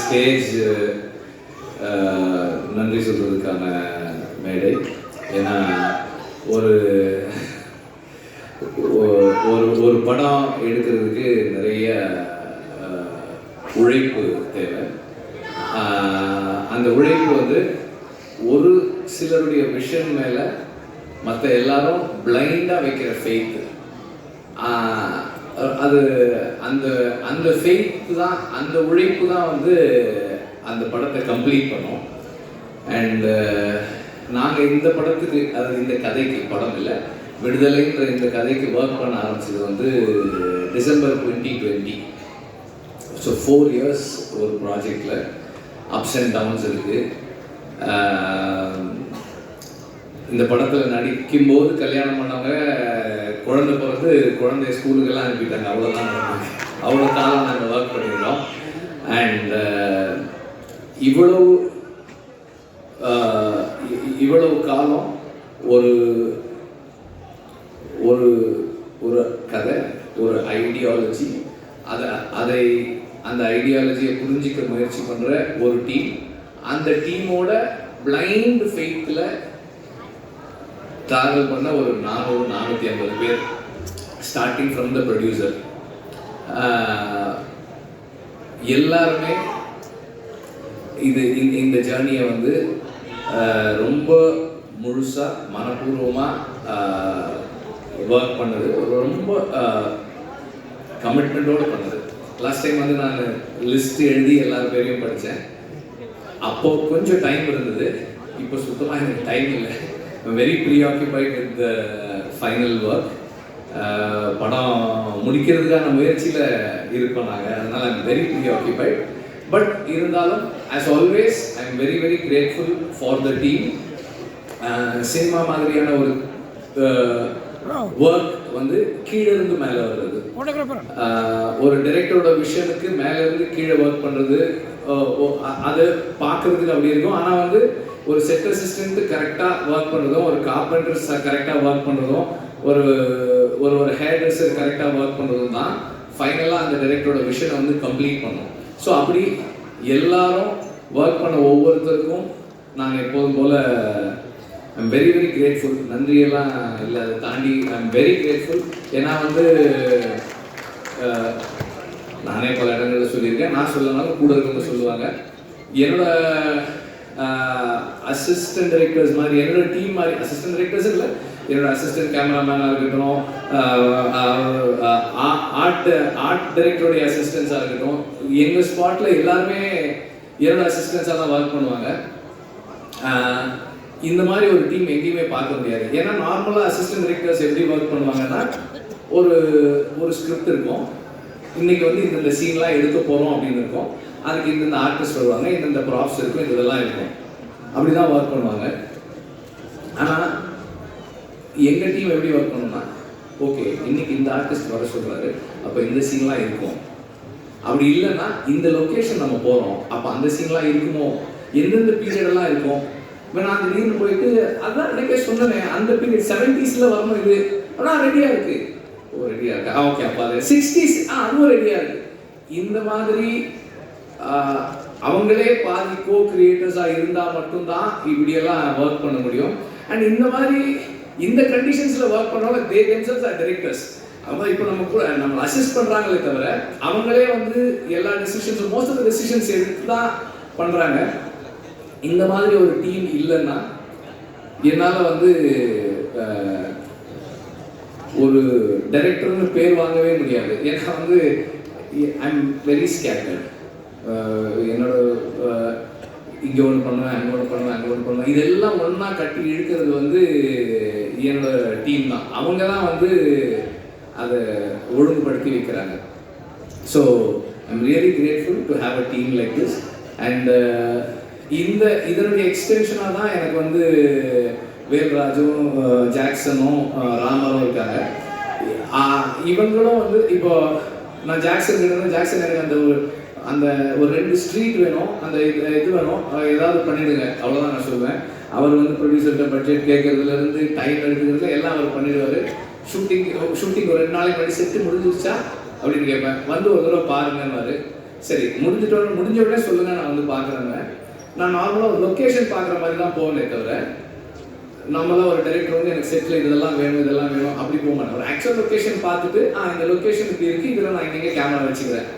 Stage uh, நன்றி சொல்கிறதுக்கான மேடை. ஏன்னா ஒரு ஒரு ஒரு படம் எடுக்கிறதுக்கு நிறைய உழைப்பு தேவை. அந்த உழைப்பு வந்து ஒரு சிலருடைய விஷன் மேலே மற்ற எல்லாரும் பிளைண்டாக வைக்கிற ஃபெய்த்து அது அந்த அந்த ஃபெய்த்து தான் அந்த உழைப்பு தான் வந்து அந்த படத்தை கம்ப்ளீட் பண்ணோம். அண்ட் நாங்கள் இந்த படத்துக்கு அது இந்த கதைக்கு படம் இல்லை விடுதலைன்ற இந்த கதைக்கு ஒர்க் பண்ண ஆரம்பிச்சது வந்து December twenty twenty so four years ஒரு ப்ராஜெக்டில் அப்ஸ் அண்ட் டவுன்ஸ் இருக்குது இந்த படத்தில் நடிக்கும்போது கல்யாணம் பண்ணவங்க குழந்தை பிறந்து குழந்தைய ஸ்கூலுக்கெல்லாம் அனுப்பிட்டாங்க. அவ்வளோதான் அவ்வளோ காலம் நாங்கள் ஒர்க் பண்ணியிருந்தோம். அண்ட் uh, இவ்வளவு uh, இவ்வளவு காலம் ஒரு ஒரு ஒரு கதை ஒரு ஐடியாலஜி அதை அதை அந்த ஐடியாலஜியை புரிஞ்சிக்க முயற்சி பண்ணுற ஒரு டீம் அந்த டீமோட பிளைண்ட் ஃபெய்த்தில் ட்ராவல் பண்ண ஒரு நானூறு நானூற்றி ஐம்பது பேர் ஸ்டார்டிங் ஃப்ரம் த ப்ரொடியூசர் எல்லாருமே இது இந்த இந்த ஜேர்னியை வந்து ரொம்ப முழுசாக மனப்பூர்வமாக ஒர்க் பண்ணது. ரொம்ப கமிட்மெண்ட்டோடு பண்ணது. லாஸ்ட் டைம் வந்து நான் லிஸ்ட் எழுதி எல்லார் பேரையும் படித்தேன் அப்போ கொஞ்சம் டைம் இருந்தது. இப்போ சுத்தமாக எனக்கு டைம் இல்லை. Very preoccupied with the final work படம் முடிக்கிறதுக்கான முயற்சியில் இருக்கோம் நாங்கள் அதனால் ஐம் வெரி ப்ரீஆக்கியபைட் பட் இருந்தாலும் as always I am very very grateful for the team cinema மாதிரியான ஒரு ஒர்க் வந்து கீழே இருந்து மேலே வர்றது. ஆஹ் ஒரு டைரக்டரோட விஷனுக்கு மேல இருந்து கீழே ஒர்க் அ- அது பார்க்கறதுக்கு அப்படி இருக்கும். ஆனால் வந்து ஒரு செட் அசிஸ்டன்ட் கரெக்டாக ஒர்க் பண்ணுறதும் ஒரு கார்பெண்டர்ஸ் கரெக்டாக ஒர்க் பண்ணுறதும் ஒரு ஒரு ஒரு ஹேர் ட்ரெஸ்ஸர் கரெக்டாக ஒர்க் பண்ணுறதும் தான் ஃபைனலாக அந்த டைரக்டரோட விஷனை வந்து கம்ப்ளீட் பண்ணும். ஸோ அப்படி எல்லாரும் ஒர்க் பண்ண ஒவ்வொருத்தருக்கும் நாங்கள் எப்போதும் போல் ஐம் வெரி வெரி கிரேட்ஃபுல் நன்றியெல்லாம் இல்லை அதை தாண்டி ஐம் வெரி கிரேட்ஃபுல் ஏன்னா வந்து நானே பல இடங்களில் சொல்லியிருக்கேன். நான் சொல்லனாலும் கூட இருக்கவங்க சொல்லுவாங்க. என்னோட அசிஸ்டன்ட் டைரக்டர்ஸ் மாதிரி என்னோட டீம் மாதிரி அசிஸ்டன்ட் டைரக்டர்ஸ் இல்லை என்னோட அசிஸ்டன்ட் கேமராமேனாக இருக்கட்டும் ஆர்ட் ஆர்ட் டைரக்டருடைய அசிஸ்டன்ஸாக இருக்கட்டும் எங்கள் ஸ்பாட்டில் எல்லாருமே என்னோட அசிஸ்டன்ஸாக தான் ஒர்க் பண்ணுவாங்க. இந்த மாதிரி ஒரு டீம் எங்கேயுமே பார்க்க முடியாது. ஏன்னா நார்மலாக அசிஸ்டன்ட் டைரக்டர்ஸ் எப்படி ஒர்க் பண்ணுவாங்கன்னா ஒரு ஒரு ஸ்கிரிப்ட் இருக்கும். இன்னைக்கு வந்து இந்தந்த சீன்லாம் எடுக்க போகிறோம் அப்படின்னு இருக்கும். அதுக்கு இந்தந்த ஆர்டிஸ்ட் வருவாங்க இந்தந்த ப்ராப்ஸ் இருக்கும் இந்த இதெல்லாம் இருக்கும். அப்படி தான் ஒர்க் பண்ணுவாங்க. ஆனால் எங்கள் டீம் எப்படி ஒர்க் பண்ணணும்னா ஓகே இன்னைக்கு இந்த ஆர்டிஸ்ட் வர சொல்கிறாரு அப்போ இந்த சீன்லாம் இருக்கும். அப்படி இல்லைன்னா இந்த லொக்கேஷன் நம்ம போகிறோம் அப்போ அந்த சீன்லாம் இருக்குமோ? எந்தெந்த பீரியடெல்லாம் இருக்கும்? இப்போ நான் திடீர்னு போயிட்டு அதான் அன்றைக்கே சொன்னேனே அந்த பீரியட் செவன்டீஸில் வரணும் இது. ஆனால் ரெடியாக இருக்குது ரெடியாக இருக்கு. ஆ ஓகே அப்போ அது சிக்ஸ்டிஸ் ஆ அதுவும் ரெடியாக இருக்கு. இந்த மாதிரி அவங்களே பாதி கோ கிரியேட்டர்ஸாக இருந்தால் மட்டும்தான் இப்படியெல்லாம் ஒர்க் பண்ண முடியும். அண்ட் இந்த மாதிரி இந்த கண்டிஷன்ஸில் ஒர்க் பண்ணவங்க தே தெம்செல்ஸ் ஆர் டிரெக்டர்ஸ் அவங்க இப்போ நம்ம கூட நம்ம அசிஸ்ட் பண்ணுறாங்களே தவிர அவங்களே வந்து எல்லா டெசிஷன்ஸும் மோஸ்ட் ஆஃப் டெசிஷன்ஸ் எடுத்து தான் பண்ணுறாங்க இந்த மாதிரி ஒரு டீம் இல்லைன்னா என்னால் வந்து ஒரு டைரக்டர்னு பேர் வாங்கவே முடியாது. ஏன்னா வந்து ஐ எம் வெரி ஸ்கேட்டர்ட் என்னோட இங்கே ஒன்று பண்ணுவேன் அங்கே ஒன்று பண்ணுவேன் அங்கே ஒன்று பண்ணுவேன். இதெல்லாம் ஒன்றா கட்டி இழுக்கிறது வந்து என்னோட டீம் தான். அவங்க தான் வந்து அதை ஒழுங்குபடுத்தி வைக்கிறாங்க. So I'm really grateful to have a team like this and இந்த இதனுடைய எக்ஸ்டென்ஷனாக தான் எனக்கு வந்து வேல்ராஜும் ஜாக்சனும் ராமரும் இருக்காங்க. இவங்களும் வந்து இப்போ நான் ஜாக்சன் கிட்ட ஜாக்சன் எனக்கு அந்த ஒரு அந்த ஒரு ரெண்டு ஸ்ட்ரீட் வேணும். அந்த இது இது வேணும். ஏதாவது பண்ணிடுங்க. அவ்வளோதான் நான் சொல்லுவேன் அவர் வந்து ப்ரொடியூசர்கிட்ட பட்ஜெட் கேட்கறதுலேருந்து டைம் எடுக்கிறதுல எல்லாம் அவர் பண்ணிடுவார். ஷூட்டிங் ஷூட்டிங் ஒரு ரெண்டு நாளைக்கு முன்னாடி செட்டு முடிஞ்சிருச்சா? அப்படின்னு கேட்பேன். வந்து ஒரு தடவை பாருங்கன்னாரு சரி முடிஞ்சிட்டோன்னு முடிஞ்ச உடனே சொல்லுங்க நான் வந்து பார்க்குறேங்க நான் நார்மலாக ஒரு லொக்கேஷன் பார்க்குற மாதிரி தான் போகணே தவிர நம்மளாம் ஒரு டைரக்டர் வந்து எனக்கு செட்டில் இதெல்லாம் வேணும் இதெல்லாம் வேணும் அப்படி போக மாட்டேன் ஒரு ஆக்சுவல் லொக்கேஷன் பார்த்துட்டு ஆ இந்த லொக்கேஷன் இப்படி இருக்குது இதில் நான் இங்கே கேமரா வச்சுக்கிறேன்.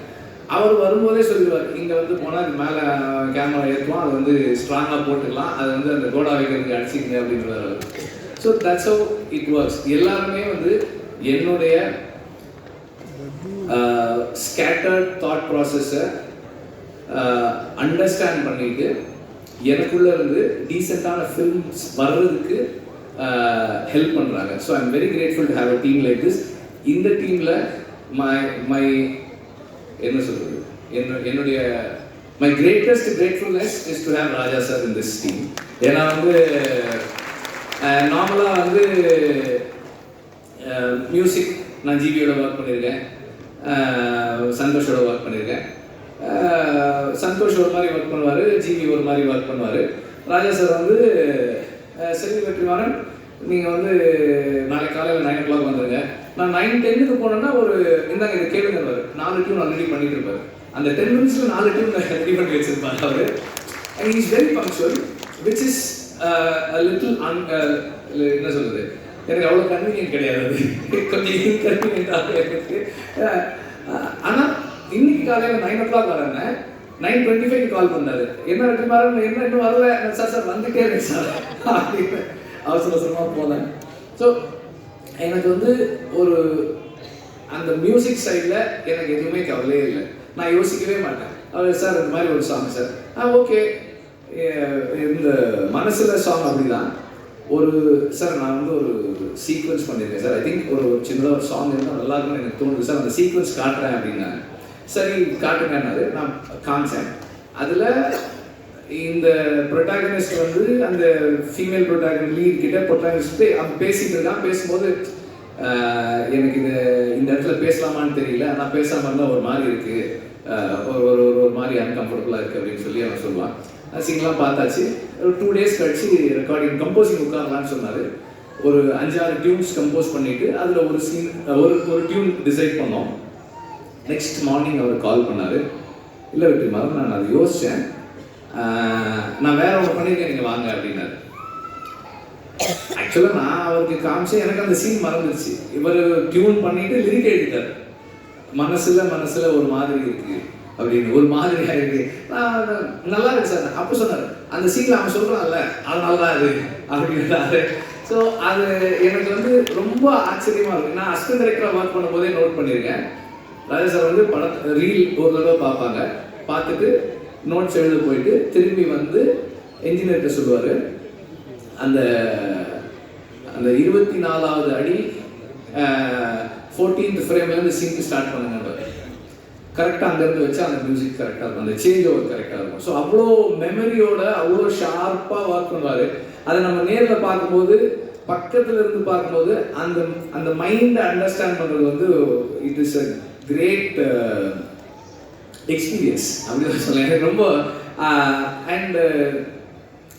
அவர் வரும்போதே சொல்லிடுவார் இங்கே வந்து போனால் இது மேலே கேமரா ஏற்றுவோம் அது வந்து ஸ்ட்ராங்காக போட்டுக்கலாம் அது வந்து அந்த கோடா வைக்கிறதுக்கு அடிச்சிக்கங்க அப்படின்றாரு so that's how it works எல்லாருமே வந்து என்னுடைய ஸ்கேட்டர்ட் தாட் ப்ராசஸை அண்டர்ஸ்டாண்ட் பண்ணிட்டு எனக்குள்ள இருந்து டீசெண்டான ஃபில்ம்ஸ் வர்றதுக்கு ஹெல்ப் பண்ணுறாங்க so I'm very grateful to have a team like this இந்த டீமில் மை மை என்ன சொல்கிறது என்ன என்னுடைய my greatest gratefulness is to have Raja sir in this team ஏன்னா வந்து நார்மலாக வந்து மியூசிக் நான் ஜிபியோட ஒர்க் பண்ணியிருக்கேன் சந்தோஷோட ஒர்க் பண்ணியிருக்கேன் சந்தோஷ் ஒரு மாதிரி ஒர்க் பண்ணுவார் ஜிபி ஒரு மாதிரி ஒர்க் பண்ணுவார். ராஜா சார் வந்து செல்வி வெற்றிமாறன் நீங்கள் வந்து நாளைக்கு காலையில் நைன் ஓ கிளாக் வந்துருங்க. நான் நைன் டென்னுக்கு போனேன்னா ஒரு இந்தாங்க இது கேளுங்கிறவர் நாலு டியூன் ஆல்ரெடி பண்ணிட்டு இருப்பார். அந்த டென் மினிட்ஸில் நாலு டியூன் ரெடி பண்ணி வச்சிருப்பார் அவர். And is very punctual which is little an என்ன சொல்றது? எனக்கு அவ்வளோ கன்வீனியன்ட் கிடையாது. கொஞ்சம் இன்கன்வீனியன்டாக இருக்கு. ஆனால் இன்னைக்கு காலையில் நைன் ஓ கிளாக் வரேன் நைன் டுவெண்ட்டி ஃபைவ் கால் பண்ணாரு. என்ன ரெண்டு மாதம் என்ன இன்னும் வரல? சார் சார் வந்துட்டே இருக்கு சார் அப்படின்னு அவசர அவசரமாக போனேன் ஸோ எனக்கு வந்து ஒரு அந்த மியூசிக் சைடில் எனக்கு எதுவுமே கவலையே இல்லை. நான் யோசிக்கவே மாட்டேன். அவர் சார் இந்த மாதிரி ஒரு சாங் சார் ஆ ஓகே இந்த மனசில் சாங் அப்படிதான். ஒரு சார் நான் வந்து ஒரு சீக்வன்ஸ் பண்ணியிருக்கேன் சார் ஐ திங்க் ஒரு சின்னதாக ஒரு சாங் இருந்தால் நல்லா இருக்கும்னு எனக்கு தோணுது சார் அந்த சீக்வன்ஸ் காட்டுறேன் அப்படின்னா சரி காட்டுங்கன்னாரு நான் காமிச்சேன். அதில் இந்த ப்ரொட்டாகனிஸ்ட் வந்து அந்த ஃபீமேல் ப்ரொட்டாகனிஸ்ட் லீட் கிட்ட ப்ரொட்டாகனிஸ்ட் அவன் பேசிட்டு இருக்கான். பேசும்போது எனக்கு இந்த இந்த இடத்துல பேசலாமான்னு தெரியல. ஆனால் பேசாமல் இருந்தால் ஒரு மாதிரி இருக்கு. ஒரு ஒரு ஒரு- ஒரு மாதிரி அன்கம்ஃபர்டபுளாக இருக்குது அப்படின்னு சொல்லி அவன் சொல்லுவான். சிங்லாம் பார்த்தாச்சு. ஒரு டூ டேஸ் கழிச்சு ரெக்கார்டிங் கம்போசிங் உட்காரலான்னு சொன்னார். ஒரு அஞ்சாறு டியூன்ஸ் கம்போஸ் பண்ணிட்டு அதில் ஒரு சீன் ஒரு ஒரு டியூன் டிசைட் பண்ணோம். நெக்ஸ்ட் மார்னிங் அவர் கால் பண்ணார். இல்லை வெற்றிமாறன் நான் அதை யோசித்தேன் நான் வேற ஒன்று பண்ணியிருக்கேன் நீங்கள் வாங்க அப்படின்னாரு. ஆக்சுவலாக நான் அவருக்கு காமிச்சேன் எனக்கு அந்த சீன் மறந்துருச்சு. இவர் டியூன் பண்ணிட்டு லிரிக் எழுதிட்டார். மனசுல மனசுல ஒரு மாதிரி இருக்கு அப்படின்னு. ஒரு மாதிரி ஆயிருக்கு. நான் நல்லா இருக்கு சார். அப்போ சொன்னார். அந்த சீன்ல அவன் சொல்றான்ல அது நல்லா இருக்கு அப்படின்றாரு ஸோ அது எனக்கு வந்து ரொம்ப ஆச்சரியமா இருக்கு. நான் அசிஸ்டன்ட் டைரக்டராக ஒர்க் பண்ணும்போதே நோட் பண்ணியிருக்கேன் ராஜா சார் வந்து படத்தை ரீல் ஒரு தடவை பார்ப்பாங்க. பார்த்துட்டு நோட்ஸ் எழுத போயிட்டு திரும்பி வந்து என்ஜினியர்கிட்ட சொல்லுவார். அந்த அந்த இருபத்தி நாலாவது அடி ஃபோர்டீன்த் ஃப்ரேம்லேருந்து சிங்க் ஸ்டார்ட் பண்ணுங்க கரெக்டாக அங்கேருந்து வச்சு அந்த மியூசிக் கரெக்டாக இருக்கும். அந்த சேஞ்ச் ஓவர் கரெக்டாக இருக்கும். ஸோ அவ்வளோ மெமரியோட அவ்வளோ ஷார்ப்பாக ஒர்க் பண்ணுவார் அதை நம்ம நேரில் பார்க்கும்போது பக்கத்துல இருந்து பார்க்கும்போது அந்த அந்த மைண்டை அண்டர்ஸ்டாண்ட் பண்ணுறது வந்து it is great experience uh, அப்படின்னு சொல்ல எனக்கு ரொம்ப uh, அண்ட் uh,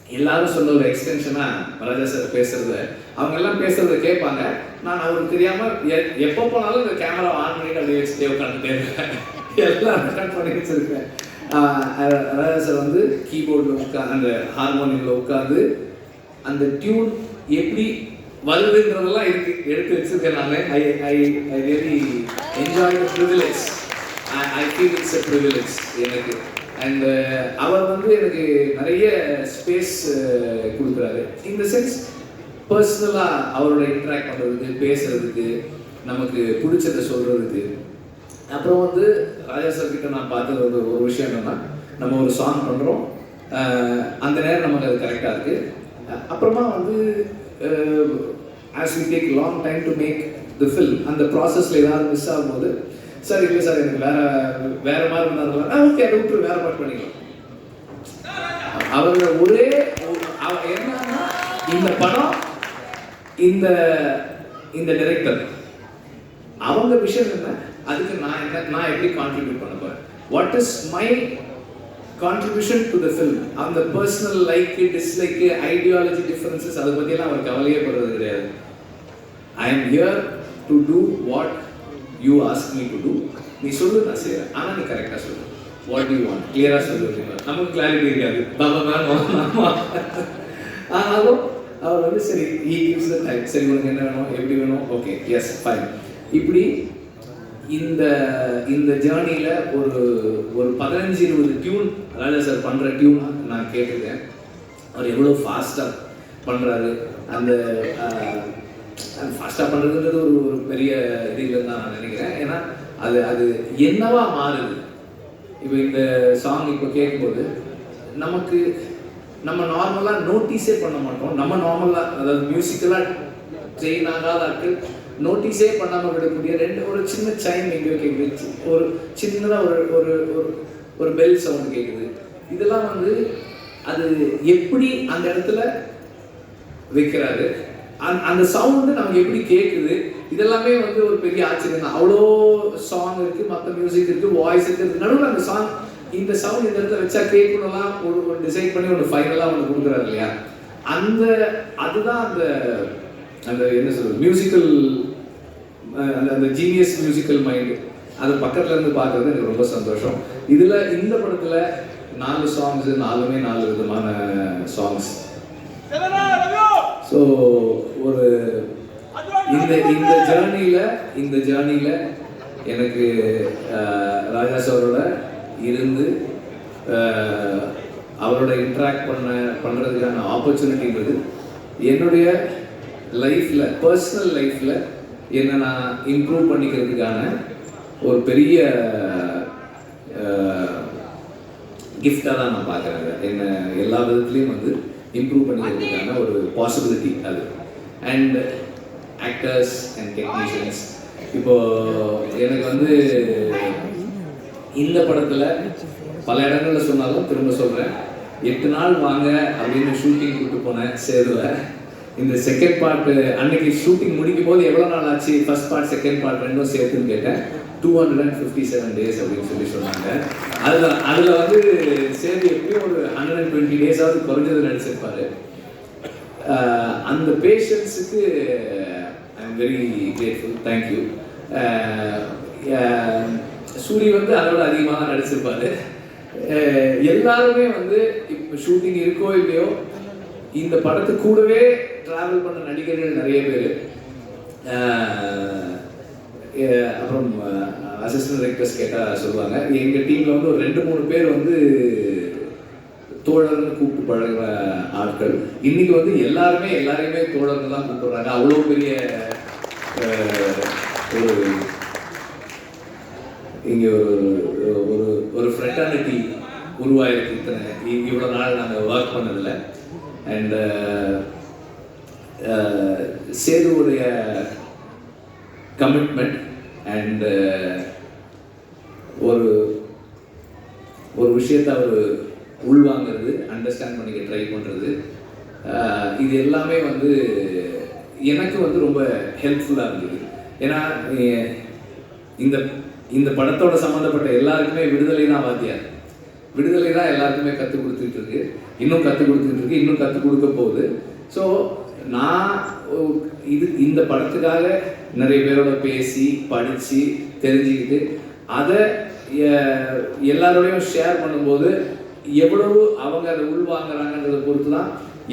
எல்லாரும் சொன்ன ஒரு எக்ஸ்டென்ஷனாக ராஜா சார் பேசுறது. அவங்க எல்லாம் பேசுறத கேட்பாங்க. நான் அவருக்கு தெரியாம எ- எப்போ போனாலும் இந்த கேமரா ஆன் பண்ணிட்டு அப்படியே வச்சுட்டே உட்காந்துட்டே எல்லாம் ரெக்கார்ட் பண்ணி வச்சிருக்கேன் ராஜா சார் வந்து கீபோர்டில் உட்காந்து அந்த ஹார்மோனியமில் உட்காந்து அந்த டியூன் எப்படி வருதுன்றதெல்லாம் இருக்கு. எடுத்து வச்சிருக்கேன் நான். I I I really enjoy the privilege I feel it's a privilege எனக்கு. அண்ட் uh, அவர் வந்து எனக்கு நிறைய ஸ்பேஸ் uh, கொடுக்குறாரு. இந்த சென்ஸ் பர்சனலாக அவரோட இன்ட்ராக்ட் பண்ணுறதுக்கு பேசுறதுக்கு நமக்கு பிடிச்சதை சொல்கிறதுக்கு அப்புறம் வந்து ராஜா சார் கிட்ட நான் பார்த்தது ஒரு ஒரு விஷயம் என்னென்னா நம்ம ஒரு சாங் பண்ணுறோம் uh, அந்த நேரம் நமக்கு அது கரெக்டாக இருக்குது அப்புறமா வந்து as we take long time to make the film அந்த ப்ராசஸில் ஏதாவது மிஸ் ஆகும்போது சார் இல்லை சார் எனக்கு வேற வேற மாதிரி இருந்தாலும் ஓகே அதை விட்டு வேற மாதிரி பண்ணிக்கலாம். அவங்க ஒரே அவ- என்னன்னா இந்த படம் இந்த இந்த டைரக்டர் அவங்க விஷயம் என்ன? அதுக்கு நான் என்ன நான் எப்படி கான்ட்ரிபியூட் பண்ண போறேன்? What is my contribution to the film அந்த personal like dislike ideology differences அதை பற்றியெல்லாம் அவர் கவலையே படுறது கிடையாது. I am here to do what you ask me to do நீ சொல்லு நான் செய்கிறேன் ஆனால் நீ கரெக்டாக சொல்லு. வாட் யூ வாண்ட் கிளியராக சொல்லு நமக்கு கிளாரிட்டி இருக்காது. பாபா மேம் ஆனாலும் அவர் வந்து சரி ஈ கிவ்ஸ் த டைம் சரி உனக்கு என்ன வேணும்? எப்படி வேணும்? ஓகே எஸ் ஃபைன் இப்படி இந்த இந்த ஜேர்னியில் ஒரு ஒரு பதினஞ்சு இருபது டியூன் அதாவது சார் பண்ணுற டியூன் நான் கேட்டிருக்கேன். அவர் எவ்வளோ ஃபாஸ்ட்டாக பண்ணுறாரு அந்த ஃபாஸ்ட்டாக பண்ணுறதுன்றது ஒரு ஒரு பெரிய இது தான் நான் நினைக்கிறேன். ஏன்னா அது அது என்னவா மாறுது? இப்போ இந்த சாங் இப்போ கேட்கும்போது நமக்கு நம்ம நார்மலாக நோட்டீஸே பண்ண மாட்டோம். நம்ம நார்மலாக அதாவது மியூசிக்கலாக ட்ரெயின் ஆகாத ஆட்கள் நோட்டீஸே பண்ணாமல் விடக்கூடிய ரெண்டு ஒரு சின்ன சைன் எங்கேயோ கேட்குது ஒரு சின்னதாக ஒரு ஒரு ஒரு ஒரு பெல் சவுண்ட் கேட்குது இதெல்லாம் வந்து அது எப்படி அந்த இடத்துல வைக்கிறாரு? அந்த அந்த சவுண்டு நமக்கு எப்படி கேட்குது இதெல்லாமே வந்து ஒரு பெரிய ஆச்சரியம் தான். அவ்வளோ சாங் இருக்குது மற்ற மியூசிக் இருக்குது வாய்ஸ் இருக்குது நடுவில் அந்த சாங் இந்த சவுண்ட் இந்த இடத்துல வச்சா கேட்கணும்லாம் ஒரு ஒரு டிசைட் பண்ணி ஒன்று ஃபைனலாக ஒன்று கொடுக்குறாரு இல்லையா? அந்த அதுதான் அந்த அந்த என்ன சொல்றது மியூசிக்கல் அந்த அந்த ஜீனியஸ் மியூசிக்கல் மைண்டு அது பக்கத்துல இருந்து பார்க்கறது எனக்கு ரொம்ப சந்தோஷம். இதுல இந்த படத்துல நாலு சாங்ஸ் நாலுமே நாலு விதமான சாங்ஸ் ஸோ ஒரு இந்த இந்த ஜேர்னியில் இந்த ஜேர்னியில் எனக்கு ராஜா சாரோட இருந்து அவரோட இன்ட்ராக்ட் பண்ண பண்ணுறதுக்கான ஆப்பர்ச்சுனிட்டின்றது என்னுடைய லைஃப்பில் பர்சனல் லைஃப்பில் என்னை நான் இம்ப்ரூவ் பண்ணிக்கிறதுக்கான ஒரு பெரிய கிஃப்டாக தான் நான் பார்க்குறேன். என்னை எல்லா விதத்துலேயும் வந்து இம்ப்ரூவ் பண்ணிக்கிறதுக்கான ஒரு பாசிபிலிட்டி அது. அண்ட் ஆக்டர்ஸ் அண்ட் டெக்னீஷியன்ஸ் இப்போ எனக்கு வந்து இந்த படத்தில் பல இடங்களில் சொன்னாலும் திரும்ப சொல்கிறேன் எட்டு நாள் வாங்க அப்படின்னு ஷூட்டிங் கூப்பிட்டு போனேன் சேருவேன் இந்த செகண்ட் பார்ட் அன்னைக்கு ஷூட்டிங் முடிக்கும் போது எவ்வளோ நாள் ஆச்சு? ஃபர்ஸ்ட் பார்ட் செகண்ட் பார்ட் ரெண்டும் சேர்த்துன்னு கேட்டேன். Two hundred and fifty seven days அப்படின்னு சொல்லி சொன்னாங்க. அதில் அதில் வந்து சேர்ந்து எப்படியும் ஒரு ஹண்ட்ரட் அண்ட் டுவெண்ட்டி டேஸாவது குறைஞ்சது நடிச்சிருப்பாரு அந்த பேஷன்ஸுக்கு I am very grateful thank you Soori வந்து அதோட அதிகமாக தான் நடிச்சிருப்பாரு எல்லாருமே வந்து இப்போ ஷூட்டிங் இருக்கோ இல்லையோ இந்த படத்து கூடவே ட்ராவல் பண்ண நடிகர்கள் நிறைய பேர். அப்புறம் அசிஸ்டன்ட் டைரக்டர்ஸ் கேட்டால் சொல்லுவாங்க. எங்கள் டீமில் வந்து ஒரு ரெண்டு மூணு பேர் வந்து தோழர்னு கூப்பிட்டு பழகுற ஆட்கள். இன்னைக்கு வந்து எல்லாருமே எல்லாருமே தோழர்னு தான் கூப்பிடுறாங்க. அவ்வளோ பெரிய ஒரு இங்கே ஒரு ஒரு ஒரு ஃப்ரெண்டானிட்டி உருவாயிருக்கு. இத்தனை இவ்வளோ நாள் நாங்கள் ஒர்க் பண்ணதில்ல அண்ட் சேதுவுடைய கமிட்மெண்ட் அண்டு ஒரு ஒரு விஷயத்தை அவர் உள்வாங்கிறது அண்டர்ஸ்டாண்ட் பண்ணிக்க ட்ரை பண்ணுறது இது எல்லாமே வந்து எனக்கு வந்து ரொம்ப ஹெல்ப்ஃபுல்லாக இருந்தது. ஏன்னா இந்த இந்த படத்தோட சம்மந்தப்பட்ட எல்லாருக்குமே விடுதலை தான் வாத்தியார். விடுதலை தான் எல்லாருக்குமே கற்றுக் கொடுத்துட்டு இருக்கு. இன்னும் கற்றுக் கொடுத்துட்டு இருக்கு இன்னும் கற்றுக் கொடுக்க போகுது. ஸோ நான் இது இந்த படத்துக்காக நிறைய பேரோட பேசி படித்து தெரிஞ்சுக்கிட்டு அதை எல்லாரோடையும் ஷேர் பண்ணும்போது எவ்வளவு அவங்க அதை உள்வாங்குறாங்கன்றதை பொறுத்து தான்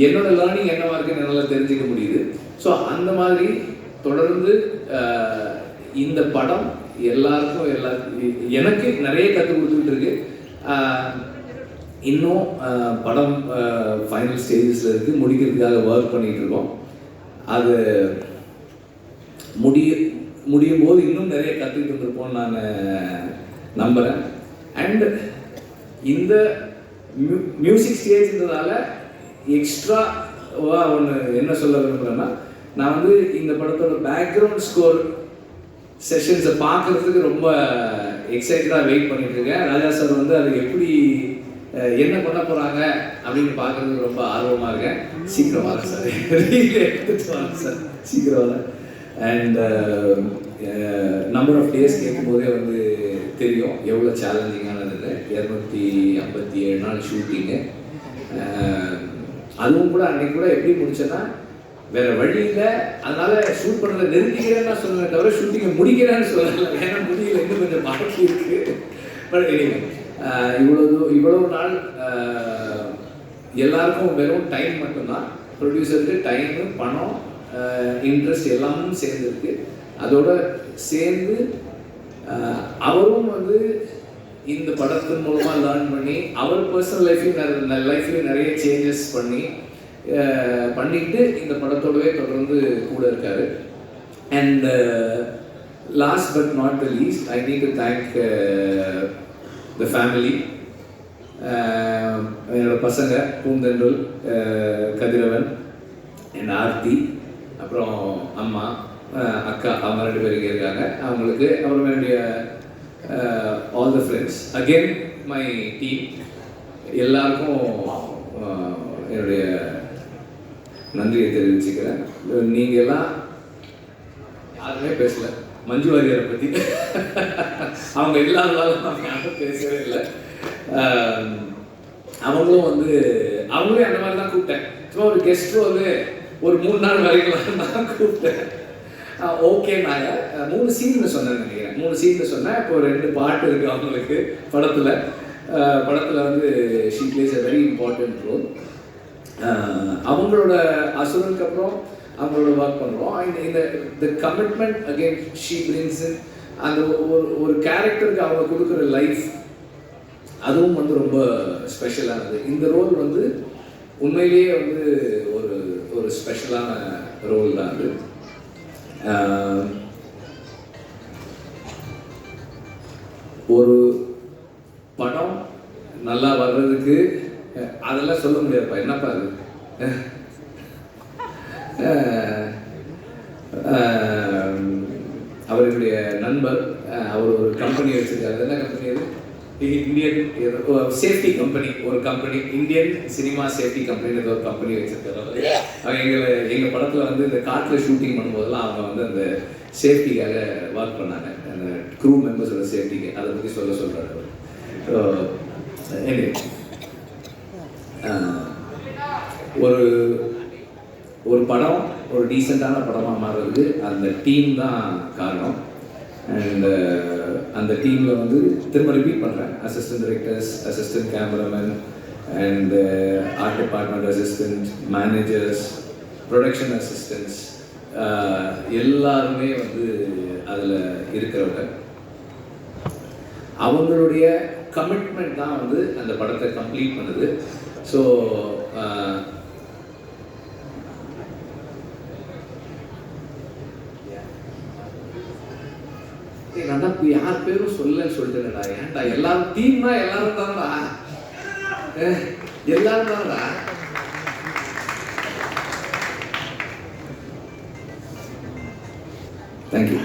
என்னோட லேர்னிங் என்னவா இருக்குன்னு என்னால் தெரிஞ்சுக்க முடியுது. ஸோ அந்த மாதிரி தொடர்ந்து இந்த படம் எல்லாருக்கும் எல்லா எனக்கு நிறைய கற்றுக் கொடுத்துக்கிட்டு இருக்கு. இன்னும் படம் ஃபைனல் ஸ்டேஜஸில் இருக்குது முடிக்கிறதுக்காக ஒர்க் பண்ணிகிட்டு இருக்கோம். அது முடிய முடியும் போது இன்னும் நிறைய கற்றுக்கிட்டு இருந்திருப்போம் நான் நம்புகிறேன் அண்ட் இந்த மியூ மியூசிக் ஸ்டேஜ்ன்றதால எக்ஸ்ட்ரா ஒன்று என்ன சொல்ல விரும்புகிறேன்னா நான் வந்து இந்த படத்தோட பேக்ரவுண்ட் ஸ்கோர் செஷன்ஸை பார்க்குறதுக்கு ரொம்ப எக்ஸைட்டடாக வெயிட் பண்ணிகிட்ருக்கேன் இருக்கேன். ராஜா சார் வந்து அது எப்படி என்ன பண்ண போகிறாங்க அப்படின்னு பார்க்குறதுக்கு ரொம்ப ஆர்வமாக இருக்கேன். சீக்கிரம் சார். எடுத்துட்டு வாங்க சார். சீக்கிரம் வாங்க. அண்ட் நம்பர் ஆஃப் டேஸ் கேட்கும்போதே வந்து தெரியும். எவ்வளோ சேலஞ்சிங்கானது இரநூத்தி ஐம்பத்தி ஏழு நாள் ஷூட்டிங்கு அதுவும் கூட அன்னைக்கு கூட எப்படி முடிச்சேன்னா வேற வழி இல்லை. அதனால ஷூட் பண்ணதை நிறுத்திக்கிறேன்னு நான் சொல்லுவேன் தவிர ஷூட்டிங்கை முடிக்கிறேன்னு சொல்லலை. ஏன்னா முடியல. இன்னும் கொஞ்சம் பாக்கி இருக்கு. பட் எனிவே இவ்வளோ இவ்வளவு இவ்வளவு நாள் எல்லாருக்கும் வெறும் டைம் மட்டும்தான். ப்ரொடியூசருக்கு டைமு பணம் இன்ட்ரெஸ்ட் எல்லாமும் சேர்ந்துருக்கு. அதோட சேர்ந்து அவரும் வந்து இந்த படத்தின் மூலமாக லேர்ன் பண்ணி அவர் பர்சனல் லைஃப்லையும் லைஃப்லையும் நிறைய சேஞ்சஸ் பண்ணி பண்ணிட்டு இந்த படத்தோடவே தொடர்ந்து கூட இருக்காரு. And last but not the least I need to thank the family um, என்னோட பசங்க பூந்தென்றல் uh, கதிரவன் என் ஆர்த்தி அப்புறம் அம்மா uh, அக்கா அவங்க ரெண்டு பேர் இங்கே இருக்காங்க. அவங்களுக்கு அப்புறம் என்னுடைய all the friends again my team எல்லாருக்கும் uh, என்னுடைய நன்றியை தெரிவிச்சுக்கிறேன். நீங்கள் எல்லாம் யாருமே பேசலை. மஞ்சு வாரியரை பற்றி அவங்க இல்லாததால நம்ம யாரும் பேசவே இல்லை. அவங்களும் வந்து அவங்களே அந்த மாதிரி தான் கூப்பிட்டேன். சும்மா ஒரு கெஸ்ட் வந்து ஒரு மூணு நாள் வரைக்கும் தான் கூப்பிட்டேன். ஓகே நாங்கள் மூணு சீனில் சொன்னேன் நினைக்கிறேன். மூணு சீன் சொன்னேன் இப்போ ரெண்டு பாட்டு இருக்குது அவங்களுக்கு படத்தில். படத்தில் வந்து she plays a very important role அவங்களோட அசுரனுக்கு அப்புறம் அவங்களோட ஒர்க் பண்ணுறோம் இந்த இந்த the commitment again she brings அந்த ஒரு ஒரு கேரக்டருக்கு அவங்க கொடுக்குற லைஃப் அதுவும் வந்து ரொம்ப ஸ்பெஷலானது இந்த ரோல் வந்து உண்மையிலேயே வந்து ஒரு ஒரு ஸ்பெஷலான ரோல் தான் அது. ஒரு படம் நல்லா வர்றதுக்கு அதெல்லாம் சொல்ல முடியாதுப்பா. என்னப்பா அது அஹ், அஹ், அவருடைய நண்பர் அஹ், அவர் ஒரு கம்பெனி வச்சிருக்காரு என்ன கம்பெனி அது இந்தியன் சேஃப்டி கம்பெனி ஒரு company Indian cinema safety company ஒரு கம்பெனி வச்சிருக்காரு. அவங்க எங்களை எங்கள் படத்தில் வந்து இந்த காட்டில் ஷூட்டிங் பண்ணும்போதெல்லாம் அவங்க வந்து அந்த சேஃப்டிக்காக ஒர்க் பண்ணாங்க. அந்த க்ரூ மெம்பர்ஸோட சேஃப்டிக்கு அதை பற்றி சொல்ல சொல்கிறாரு ஒரு ஒரு படம் ஒரு டீசெண்டான படமாக மாறுறதுக்கு அந்த டீம் தான் காரணம். அண்ட் அந்த டீமில் வந்து திரும்ப ரிப்பீட் பண்ணுறேன் assistant directors assistant cameraman and art department assistant managers production assistants எல்லாருமே வந்து அதில் இருக்கிறவங்க. அவங்களுடைய கமிட்மெண்ட் தான் வந்து அந்த படத்தை கம்ப்ளீட் பண்ணுது. ஸோ நான் தான் இப்ப யார் பேரும் சொல்லலன்னு சொல்லிட்டேன்டா ஏன்டா எல்லாரும் டீம்னா எல்லாரும் தானடா. எல்லாரும் தானடா. தேங்க்யூ